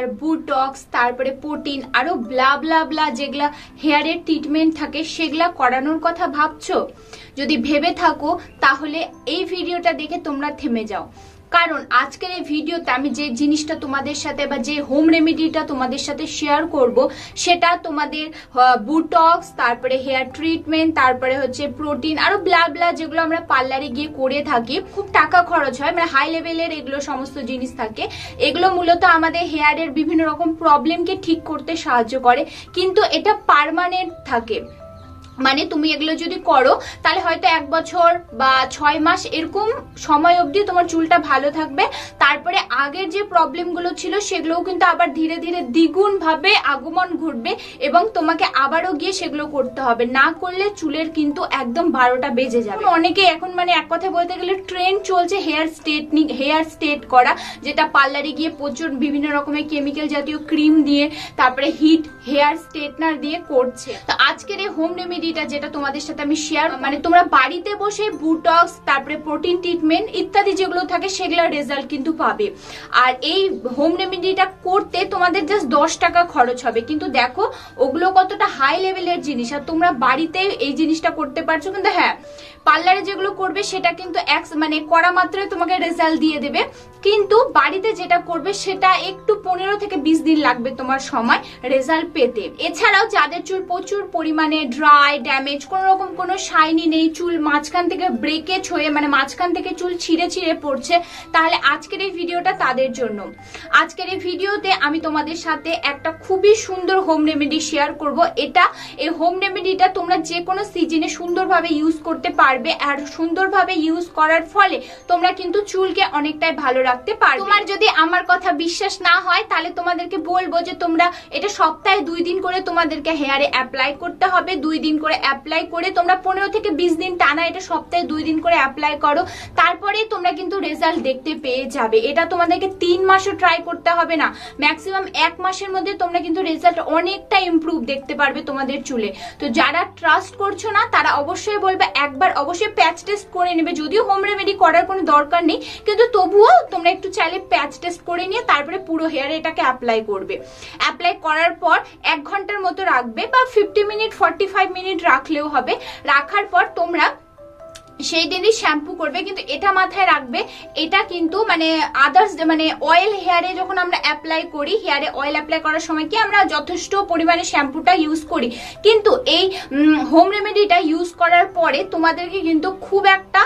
Hair botox তারপরে protein আরও ব্লা ব্লা ব্লা যেগুলা হেয়ারের ট্রিটমেন্ট থাকে, সেগুলা করানোর কথা ভাবছ? যদি ভেবে থাকো, তাহলে এই ভিডিওটা দেখে তোমরা থেমে যাও। কারণ আজকের এই ভিডিওতে আমি যে জিনিসটা তোমাদের সাথে বা যে হোম রেমেডিটা তোমাদের সাথে শেয়ার করব, সেটা তোমাদের বুটক্স তারপরে হেয়ার ট্রিটমেন্ট তারপরে হচ্ছে প্রোটিন আরও ব্লা ব্লা যেগুলো আমরা পার্লারে গিয়ে করে থাকি। খুব টাকা খরচ হয় মানে হাই লেভেলের এগুলো সমস্ত জিনিস থাকে। এগুলো মূলত আমাদের হেয়ারের বিভিন্ন রকম প্রবলেমকে ঠিক করতে সাহায্য করে। কিন্তু এটা পার্মানেন্ট থাকে। মানে তুমি এগুলো যদি করো, তাহলে হয়তো এক বছর বা ছয় মাস এরকম সময় অবধি তোমার চুলটা ভালো থাকবে। তারপরে আগের যে প্রবলেমগুলো ছিল, সেগুলোও কিন্তু আবার ধীরে ধীরে দ্বিগুণভাবে আগমন ঘটবে এবং তোমাকে আবারও গিয়ে সেগুলো করতে হবে। না করলে চুলের কিন্তু একদম বারোটা বেজে যাবে। অনেকে এখন মানে এক কথায় বলতে গেলে ট্রেন্ড চলছে হেয়ার স্ট্রেটনিং হেয়ার স্টেট করা, যেটা পার্লারে গিয়ে প্রচুর বিভিন্ন রকমের কেমিক্যাল জাতীয় ক্রিম দিয়ে, তারপরে হিট হেয়ার স্ট্রেটনার দিয়ে করছে। তো আজকের এই হোম রেমেডিটা যেটা তোমাদের সাথে আমি শেয়ার মানে তোমরা বাড়িতে বসে বুটক্স তারপরে প্রোটিন ট্রিটমেন্ট ইত্যাদি যেগুলো থাকে, সেগুলোর রেজাল্ট কিন্তু পাবে। আর এই হোম রেমেডিটা করতে তোমাদের জাস্ট দশ টাকা খরচ হবে। কিন্তু দেখো, ওগুলো কতটা হাই লেভেলের জিনিস। আর তোমরা বাড়িতে এই জিনিসটা করতে পারছ, কিন্তু হ্যাঁ পার্লারে যেগুলো করবে, সেটা কিন্তু এক মানে করা মাত্রই তোমাকে রেজাল্ট দিয়ে দেবে। কিন্তু বাড়িতে যেটা করবে, সেটা একটু পনেরো থেকে বিশ দিন লাগবে তোমার সময় রেজাল্ট পেতে। এছাড়াও যাদের চুল প্রচুর পরিমাণে ড্রাই ড্যামেজ কোনো রকম কোনো শাইনি নেই, চুল মাঝখান থেকে ব্রেকেজ হয়ে মানে মাঝখান থেকে চুল ছিঁড়ে ছিঁড়ে পড়ছে। তাহলে আজকের এই ভিডিওটা তাদের জন্য। আজকের এই ভিডিওতে আমি তোমাদের সাথে একটা খুবই সুন্দর হোম রেমেডি শেয়ার করব। এটা, এই হোম রেমেডিটা তোমরা যে কোনো সিজনে সুন্দরভাবে ইউজ করতে পারবে, আর সুন্দরভাবে ইউজ করার ফলে তোমরা কিন্তু চুলকে অনেকটাই ভালো রাখতে পারবে। তোমার যদি আমার কথা বিশ্বাস না হয়, তাহলে তোমাদেরকে বলব যে তোমরা এটা সপ্তাহে দুই দিন করে তোমাদেরকে হেয়ারে অ্যাপ্লাই করতে হবে। দুই দিন করে অ্যাপ্লাই করে তোমরা পনেরো থেকে বিশ দিন টানা এটা সপ্তাহে দুই দিন করে অ্যাপ্লাই করো। তারপরে তোমরা কিন্তু রেজাল্ট দেখতে পেয়ে যাবে। এটা তোমাদেরকে তিন মাসও ট্রাই করতে হবে না। ম্যাক্সিমাম এক মাসের মধ্যে তোমরা কিন্তু রেজাল্ট অনেকটা ইমপ্রুভ দেখতে পারবে তোমাদের চুলে। তো যারা ট্রাস্ট করছ না, তারা অবশ্যই বলবে, একবার অবশ্যই প্যাচ টেস্ট করে নেবে। যদিও হোম রেমেডি করার কোনো দরকার নেই, কিন্তু তবুও তোমরা একটু চাইলে প্যাচ টেস্ট করে নিয়ে তারপরে পুরো হেয়ারে এটাকে অ্যাপ্লাই করবে। অ্যাপ্লাই করার পর এক ঘণ্টার মতো রাখবে বা fifty minute forty five minute রাখলেও হবে। রাখার পর তোমরা সেই দিনই শ্যাম্পু করবে, কিন্তু এটা মাথায় রাখবে, এটা কিন্তু মানে আদার্স মানে অয়েল হেয়ারে যখন আমরা অ্যাপ্লাই করি হেয়ারে অয়েল অ্যাপ্লাই করার সময় কি আমরা যথেষ্ট পরিমাণে শ্যাম্পুটা ইউজ করি। কিন্তু এই হোম রেমেডিটা ইউজ করার পরে তোমাদেরকে কিন্তু খুব একটা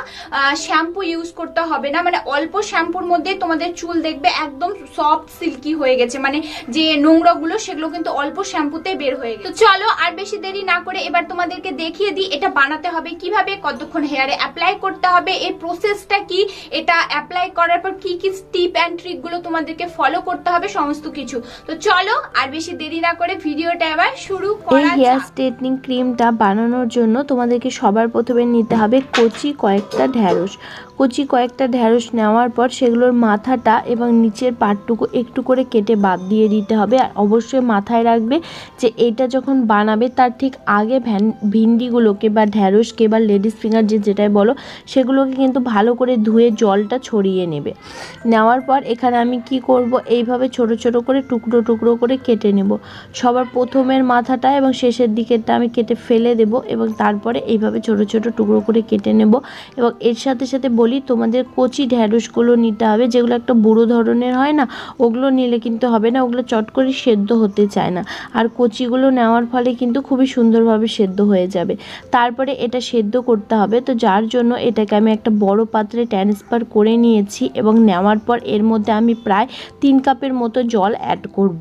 শ্যাম্পু ইউজ করতে হবে না। মানে অল্প শ্যাম্পুর মধ্যে তোমাদের চুল দেখবে একদম সফট সিল্কি হয়ে গেছে। মানে যে নোংরাগুলো, সেগুলো কিন্তু অল্প শ্যাম্পুতে বের হয়ে গেছে। চলো আর বেশি দেরি না করে এবার তোমাদেরকে দেখিয়ে দিই, এটা বানাতে হবে কীভাবে, কতক্ষণ হেয়ারে অ্যাপ্লাই করতে হবে। এই প্রসেসটা কি? এটা অ্যাপ্লাই করার পর কি কি টিপ অ্যান্ড ট্রিকগুলো তোমাদেরকে ফলো করতে হবে সমস্ত কিছু। তো চলো আর বেশি দেরি না করে ভিডিওটা এবার শুরু এই করা হেয়ার যাক। স্ট্রেটনিং ক্রিমটা বানানোর জন্য তোমাদেরকে সবার প্রথমে নিতে হবে কচি কয়েকটা ঢ্যাঁড়স কচি কয়েকটা ঢ্যাঁড়স নেওয়ার পর সেগুলোর মাথাটা এবং নিচের পাটটুকু একটু করে কেটে বাদ দিয়ে দিতে হবে। আর অবশ্যই মাথায় রাখবে যে এটা যখন বানাবে তার ঠিক আগে ভ্যান ভিন্ডিগুলোকে বা ঢ্যাঁড়সকে বা লেডিস ফিঙ্গার যে যেটাই বলো, সেগুলোকে কিন্তু ভালো করে ধুয়ে জলটা ছড়িয়ে নেবে। নেওয়ার পর এখানে আমি কি করব, এইভাবে ছোট ছোট করে টুকরো টুকরো করে কেটে নেব। সবার প্রথমের মাথাটা এবং শেষের দিকেরটা আমি কেটে ফেলে দেব এবং তারপরে এইভাবে ছোট ছোট টুকরো করে কেটে নেব এবং এর সাথে সাথে বলি, তোমাদের কচি ঢ্যাঁড়সগুলো নিতে হবে, যেগুলো একটা বুড়ো ধরনের হয় না, ওগুলো নিলে কিন্তু হবে না, ওগুলো চট করে সেদ্ধ হতে চায় না। আর কচিগুলো নেওয়ার ফলে কিন্তু খুবই সুন্দরভাবে সেদ্ধ হয়ে যাবে। তারপরে এটা সেদ্ধ করতে হবে, তো যার জন্য এটাকে আমি একটা বড় পাত্রে ট্রান্সফার করে নিয়েছি এবং নেওয়ার পর এর মধ্যে আমি প্রায় তিন কাপের মতো জল অ্যাড করব।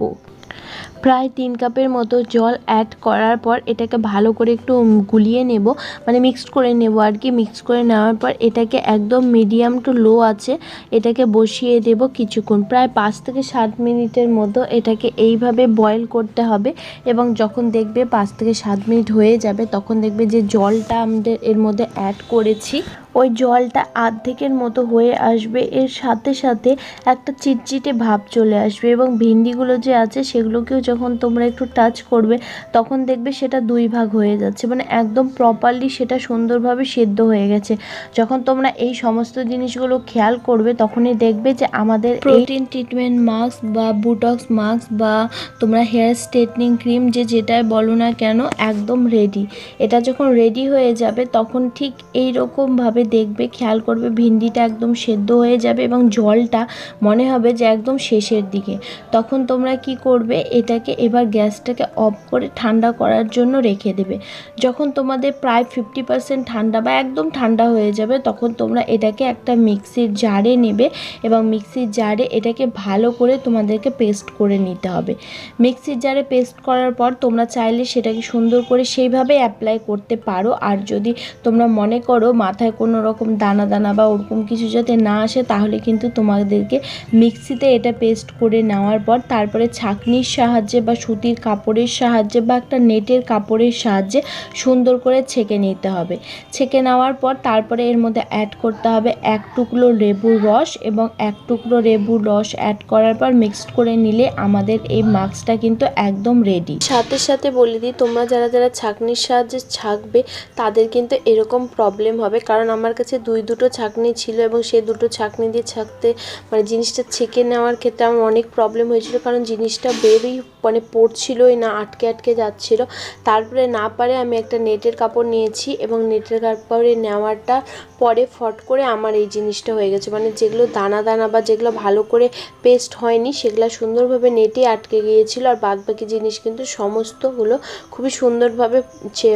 প্রায় তিন কাপের মতো জল অ্যাড করার পর এটাকে ভালো করে একটু গুলিয়ে নেব। মানে মিক্সড করে নেব আর কি। মিক্স করে নেওয়ার পর এটাকে একদম মিডিয়াম টু লো আছে, এটাকে বসিয়ে দেব কিছুক্ষণ। প্রায় পাঁচ থেকে সাত মিনিটের মতো এটাকে এইভাবে বয়েল করতে হবে এবং যখন দেখবে পাঁচ থেকে সাত মিনিট হয়ে যাবে, তখন দেখবে যে জলটা আমাদের এর মধ্যে অ্যাড করেছি। ওই জলটা আর্ধেকের মতো হয়ে আসবে। এর সাথে সাথে একটা চিটচিটে ভাব চলে আসবে এবং ভিন্ডিগুলো যে আছে সেগুলোকেও যখন তোমরা একটু টাচ করবে, তখন দেখবে সেটা দুই ভাগ হয়ে যাচ্ছে। মানে একদম প্রপারলি সেটা সুন্দরভাবে সেদ্ধ হয়ে গেছে। যখন তোমরা এই সমস্ত জিনিসগুলো খেয়াল করবে, তখনই দেখবে যে আমাদের প্রোটিন ট্রিটমেন্ট মাস্ক বা বুটক্স মাস্ক বা তোমরা হেয়ার স্ট্রেটনিং ক্রিম যে যেটাই বলো না কেন, একদম রেডি এটা যখন রেডি হয়ে যাবে, তখন ঠিক এই রকমভাবে দেখবে, খেয়াল করবে, ভিন্ডিটা একদম সেদ্ধ হয়ে যাবে এবং জলটা মনে হবে যে একদম শেষের দিকে। তখন তোমরা কি করবে, এটাকে এবার গ্যাসটাকে অফ করে ঠান্ডা করার জন্য রেখে দেবে। যখন তোমাদের প্রায় ফিফটি পার্সেন্ট ঠান্ডা বা একদম ঠান্ডা হয়ে যাবে, তখন তোমরা এটাকে একটা মিক্সির জারে নেবে এবং মিক্সির জারে এটাকে ভালো করে তোমাদেরকে পেস্ট করে নিতে হবে। মিক্সির জারে পেস্ট করার পর তোমরা চাইলে সেটাকে সুন্দর করে সেইভাবে অ্যাপ্লাই করতে পারো। আর যদি তোমরা মনে করো মাথায় কোনো রকম দানা দানা বা ওরকম কিছু যাতে না আসে, তাহলে কিন্তু তোমাদেরকে মিক্সিতে এটা পেস্ট করে নেওয়ার পর তারপরে ছাঁকনির সাহায্যে বা সুতির কাপড়ের সাহায্যে বা একটা নেটের কাপড়ের সাহায্যে সুন্দর করে ছেঁকে নিতে হবে। ছেঁকে নেওয়ার পর তারপরে এর মধ্যে অ্যাড করতে হবে এক টুকরো লেবুর রস এবং এক টুকরো লেবুর রস অ্যাড করার পর মিক্সড করে নিলে আমাদের এই মাস্কটা কিন্তু একদম রেডি সাথে সাথে বলে দিই, তোমরা যারা যারা ছাঁকনির সাহায্যে ছাঁকবে, তাদের কিন্তু এরকম প্রবলেম হবে। কারণ আমার কাছে দুই দুটো ছাঁকনি ছিল এবং সে দুটো ছাঁকনি দিয়ে ছাঁকতে মানে জিনিসটা ছেঁকে নেওয়ার ক্ষেত্রে আমার অনেক প্রবলেম হয়েছিল, কারণ জিনিসটা বেরোই মানে পড়ছিলই না, আটকে আটকে যাচ্ছিল। তারপরে না পারে আমি একটা নেটের কাপড় নিয়েছি এবং নেটের কাপড়ে নেওয়াটা পরে ফট করে আমার এই জিনিসটা হয়ে গেছে। মানে যেগুলো দানা দানা বা যেগুলো ভালো করে পেস্ট হয়নি, সেগুলো সুন্দরভাবে নেটে আটকে গিয়েছিল আর বাদ বাকি জিনিস কিন্তু সমস্তগুলো খুবই সুন্দরভাবে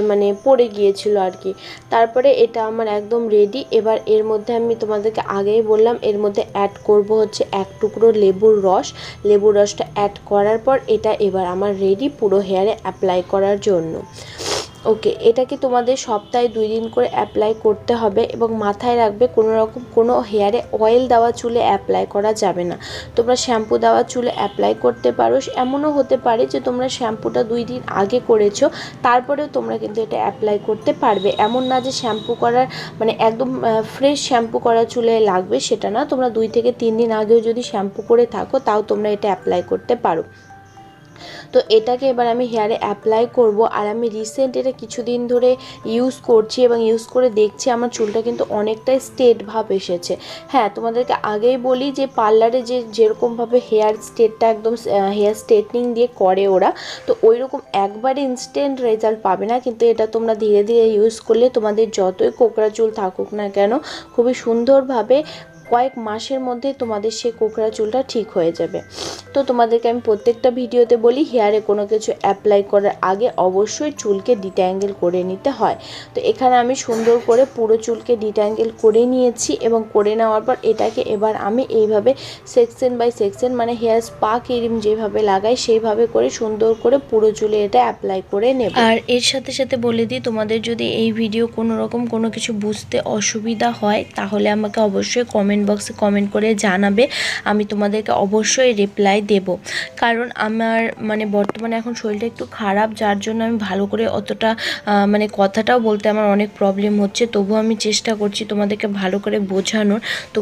মানে পড়ে গিয়েছিল আর কি। তারপরে এটা আমার একদম রেডি এবার এর মধ্যে আমি তোমাদেরকে আগেই বললাম, এর মধ্যে অ্যাড করব হচ্ছে এক টুকরো লেবুর রস। লেবুর রসটা অ্যাড করার পর এটা এবার আমার রেডি পুরো হেয়ারে অ্যাপ্লাই করার জন্য। ওকে এটাকে তোমাদের সপ্তাহে দুই দিন করে অ্যাপ্লাই করতে হবে এবং মাথায় রাখবে কোনো রকম কোনো হেয়ারে অয়েল দেওয়া চুলে অ্যাপ্লাই করা যাবে না। তোমরা শ্যাম্পু দেওয়া চুলে অ্যাপ্লাই করতে পারো। এমনও হতে পারে যে তোমরা শ্যাম্পুটা দুই দিন আগে করেছ, তারপরেও তোমরা কিন্তু এটা অ্যাপ্লাই করতে পারবে। এমন না যে শ্যাম্পু করার মানে একদম ফ্রেশ শ্যাম্পু করা চুলে লাগবে সেটা না। তোমরা দুই থেকে তিন দিন আগেও যদি শ্যাম্পু করে থাকো, তাও তোমরা এটা অ্যাপ্লাই করতে পারো। তো এটাকে এবার আমি হেয়ারে অ্যাপ্লাই করব। আর আমি রিসেন্ট এটা কিছুদিন ধরে ইউজ করছি এবং ইউজ করে দেখছি, আমার চুলটা কিন্তু অনেকটাই স্টেট ভাব এসেছে। হ্যাঁ তোমাদেরকে আগেই বলি যে পার্লারে যে যেরকমভাবে হেয়ার স্টেটটা একদম হেয়ার স্ট্রেটনিং দিয়ে করে ওরা, তো ওই রকম একবারে ইনস্ট্যান্ট রেজাল্ট পাবে না। কিন্তু এটা তোমরা ধীরে ধীরে ইউজ করলে তোমাদের যতই কোকড়া চুল থাকুক না কেন, খুবই সুন্দরভাবে কয়েক মাসের মধ্যে তোমাদের সেই কোকড়া চুলটা ঠিক হয়ে যাবে। তো তোমাদেরকে আমি প্রত্যেকটা ভিডিওতে বলি, হেয়ারে কোনো কিছু অ্যাপ্লাই করার আগে অবশ্যই চুলকে ডিট্যাঙ্গেল করে নিতে হয়। তো এখানে আমি সুন্দর করে পুরো চুলকে ডিট্যাঙ্গেল করে নিয়েছি এবং করে নেওয়ার পর এটাকে এবার আমি এইভাবে সেকশন বাই সেকশন মানে হেয়ার স্পা ক্রিম যেভাবে লাগাই সেইভাবে করে সুন্দর করে পুরো চুলে এটা অ্যাপ্লাই করে নেব। আর এর সাথে সাথে বলে দিই, তোমাদের যদি এই ভিডিও কোনো রকম কোনো কিছু বুঝতে অসুবিধা হয়, তাহলে আমাকে অবশ্যই কমেন্ট বক্সে কমেন্ট করে জানাবে, আমি তোমাদেরকে অবশ্যই রিপ্লাই দেব। কারণ আমার মানে বর্তমানে এখন শরীরটা একটু খারাপ, যার জন্য আমি ভালো করে অতটা মানে কথাটাও বলতে আমার অনেক প্রবলেম হচ্ছে। তবু আমি চেষ্টা করছি তোমাদেরকে ভালো করে বোঝানোর। তো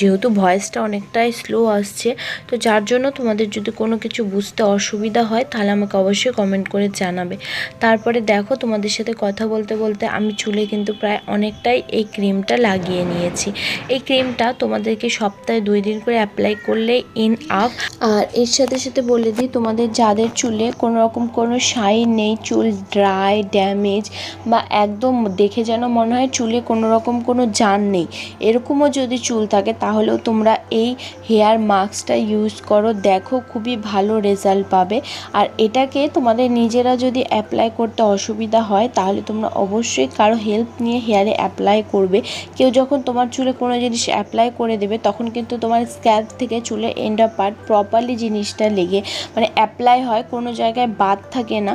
যেহেতু ভয়েসটা অনেকটাই স্লো আসছে, তো যার জন্য তোমাদের যদি কোনো কিছু বুঝতে অসুবিধা হয়, তাহলে আমাকে অবশ্যই কমেন্ট করে জানাবে। তারপরে দেখো তোমাদের সাথে কথা বলতে বলতে আমি চুলে কিন্তু প্রায় অনেকটাই এই ক্রিমটা লাগিয়ে নিয়েছি। এই ক্রিমটা তোমাদেরকে সপ্তাহে দুই দিন করে অ্যাপ্লাই করলে ইন আপ আর এর সাথে সাথে বলে দিই, তোমাদের যাদের চুলে কোনো রকম কোনো শাইন নেই, চুল ড্রাই ড্যামেজ বা একদম দেখে যেন মনে হয় চুলে কোনো রকম কোনো জান নেই, এরকমও যদি চুল থাকে তাহলেও তোমরা এই হেয়ার মাস্কটা ইউজ করো, দেখো খুবই ভালো রেজাল্ট পাবে। আর এটাকে তোমাদের নিজেরা যদি অ্যাপ্লাই করতে অসুবিধা হয়, তাহলে তোমরা অবশ্যই কারও হেল্প নিয়ে হেয়ারে অ্যাপ্লাই করবে। কেউ যখন তোমার চুলে কোনো জিনিস অ্যাপ্লাই করে দেবে, তখন কিন্তু তোমার স্ক্যাল্প থেকে চুলে এন্ডার পার্ট প্রপারলি জিনিসটা লেগে মানে অ্যাপ্লাই হয়, কোনো জায়গায় বাদ থাকে না।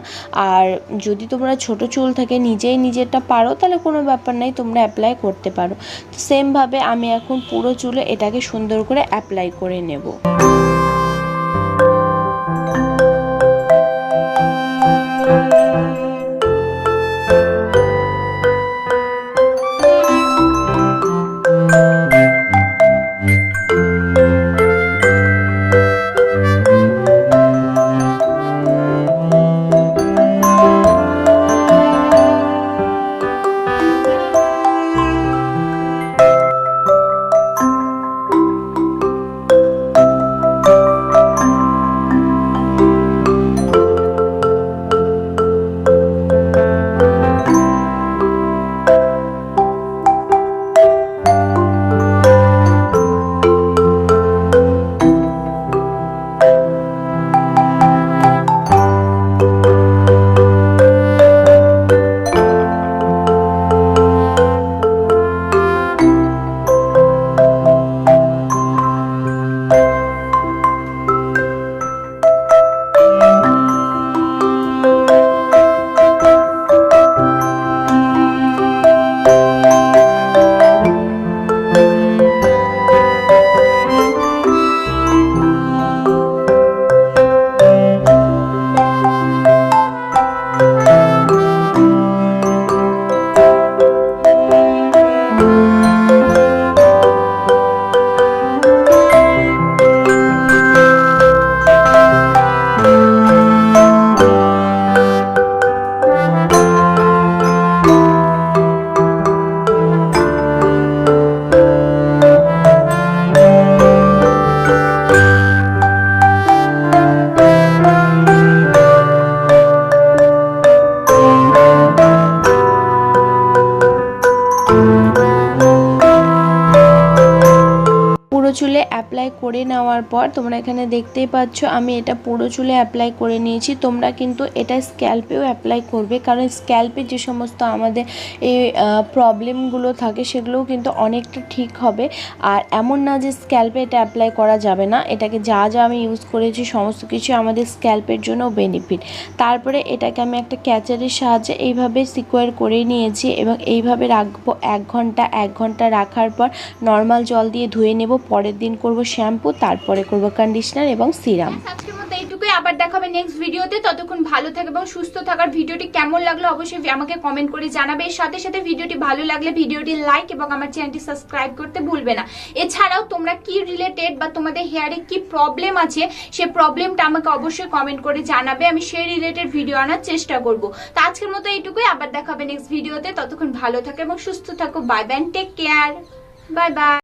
আর যদি তোমরা ছোট চুল থাকে, নিজেই নিজেরটা পারো, তাহলে কোনো ব্যাপার নাই, তোমরা অ্যাপ্লাই করতে পারো। সেমভাবে আমি এখন পুরো চুলে এটাকে সুন্দর করে অ্যাপ্লাই করে নেব। করে নেওয়ার পর তোমরা এখানে দেখতেই পাচ্ছ, আমি এটা পুরো চুলে অ্যাপ্লাই করে নিয়েছি। তোমরা কিন্তু এটা স্ক্যাল্পেও অ্যাপ্লাই করবে, কারণ স্ক্যাল্পে যে সমস্ত আমাদের এই প্রবলেমগুলো থাকে, সেগুলোও কিন্তু অনেকটা ঠিক হবে। আর এমন না যে স্ক্যাল্পে এটা অ্যাপ্লাই করা যাবে না, এটাকে যা যা আমি ইউজ করেছি, সমস্ত কিছু আমাদের স্ক্যাল্পের জন্য বেনিফিট তারপরে এটাকে আমি একটা ক্যাচারের সাহায্যে এইভাবে সিকোয়ার করে নিয়েছি এবং এইভাবে রাখব এক ঘণ্টা এক ঘণ্টা রাখার পর নর্মাল জল দিয়ে ধুয়ে নেব, পরের দিন করব শ্যাম্পু, তারপরে করব কন্ডিশনার এবং সিরাম মতো এইটুকুই। আবার দেখাবে নেক্সট ভিডিওতে ততক্ষণ ভালো থাকবে এবং সুস্থ থাকার ভিডিওটি কেমন লাগল অবশ্যই আমাকে কমেন্ট করে জানাবে। এর সাথে সাথে ভিডিওটি ভালো লাগলে ভিডিওটি লাইক এবং আমার চ্যানেলটি সাবস্ক্রাইব করতে ভুলবে না। এছাড়াও তোমরা কি রিলেটেড বা তোমাদের হেয়ারে কি প্রবলেম আছে, সে প্রবলেমটা আমাকে অবশ্যই কমেন্ট করে জানাবে। আমি সেই রিলেটেড ভিডিও আনার চেষ্টা করব। তো আজকের মতো এইটুকুই। আবার দেখাবে নেক্সট ভিডিওতে ততক্ষণ ভালো থাকে এবং সুস্থ থাকো। Bye bye take care bye bye